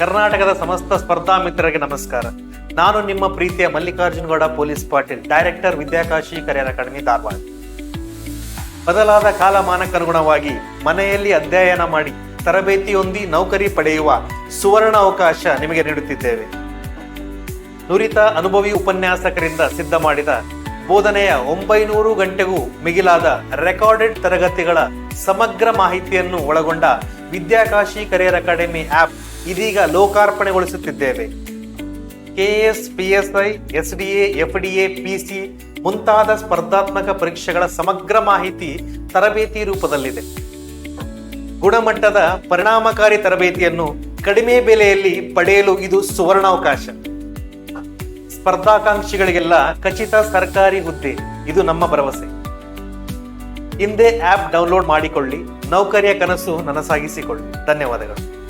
ಕರ್ನಾಟಕದ ಸಮಸ್ತ ಸ್ಪರ್ಧಾ ಮಿತ್ರರಿಗೆ ನಮಸ್ಕಾರ. ನಾನು ನಿಮ್ಮ ಪ್ರೀತಿಯ Mallikarjunagowda, police Patil, director Vidyakashi, career academy Dharwad. ಬದಲಾದ ಕಾಲಮಾನಕ್ಕನುಗುಣವಾಗಿ ಮನೆಯಲ್ಲಿ ಅಧ್ಯಯನ ಮಾಡಿ ತರಬೇತಿ ಹೊಂದಿ ನೌಕರಿ ಪಡೆಯುವ ಸುವರ್ಣ ಅವಕಾಶ ನಿಮಗೆ ನೀಡುತ್ತಿದ್ದೇವೆ. ನುರಿತ ಅನುಭವಿ ಉಪನ್ಯಾಸಕರಿಂದ ಸಿದ್ಧ ಮಾಡಿದ ಬೋಧನೆಯ ಒಂಬೈನೂರು ಗಂಟೆಗೂ ಮಿಗಿಲಾದ ರೆಕಾರ್ಡೆಡ್ ತರಗತಿಗಳ ಸಮಗ್ರ ಮಾಹಿತಿಯನ್ನು ಒಳಗೊಂಡ ವಿದ್ಯಾಕಾಶಿ, ಕರಿಯರ್ ಅಕಾಡೆಮಿ ಆಪ್ ಇದೀಗ ಲೋಕಾರ್ಪಣೆಗೊಳಿಸುತ್ತಿದ್ದೇವೆ. KS, PSI, SDA, FDA, PC ಮುಂತಾದ ಸ್ಪರ್ಧಾತ್ಮಕ ಪರೀಕ್ಷೆಗಳ ಸಮಗ್ರ ಮಾಹಿತಿ ತರಬೇತಿ ರೂಪದಲ್ಲಿದೆ. ಗುಣಮಟ್ಟದ ಪರಿಣಾಮಕಾರಿ ತರಬೇತಿಯನ್ನು ಕಡಿಮೆ ಬೆಲೆಯಲ್ಲಿ ಪಡೆಯಲು ಇದು ಸುವರ್ಣಾವಕಾಶ. ಸ್ಪರ್ಧಾಕಾಂಕ್ಷಿಗಳಿಗೆಲ್ಲ ಖಚಿತ ಸರ್ಕಾರಿ ಹುದ್ದೆ, ಇದು ನಮ್ಮ ಭರವಸೆ. ಹಿಂದೆ ಆಪ್ ಡೌನ್ಲೋಡ್ ಮಾಡಿಕೊಳ್ಳಿ, ನೌಕರಿಯ ಕನಸು ನನಸಾಗಿಸಿಕೊಳ್ಳಿ. ಧನ್ಯವಾದಗಳು.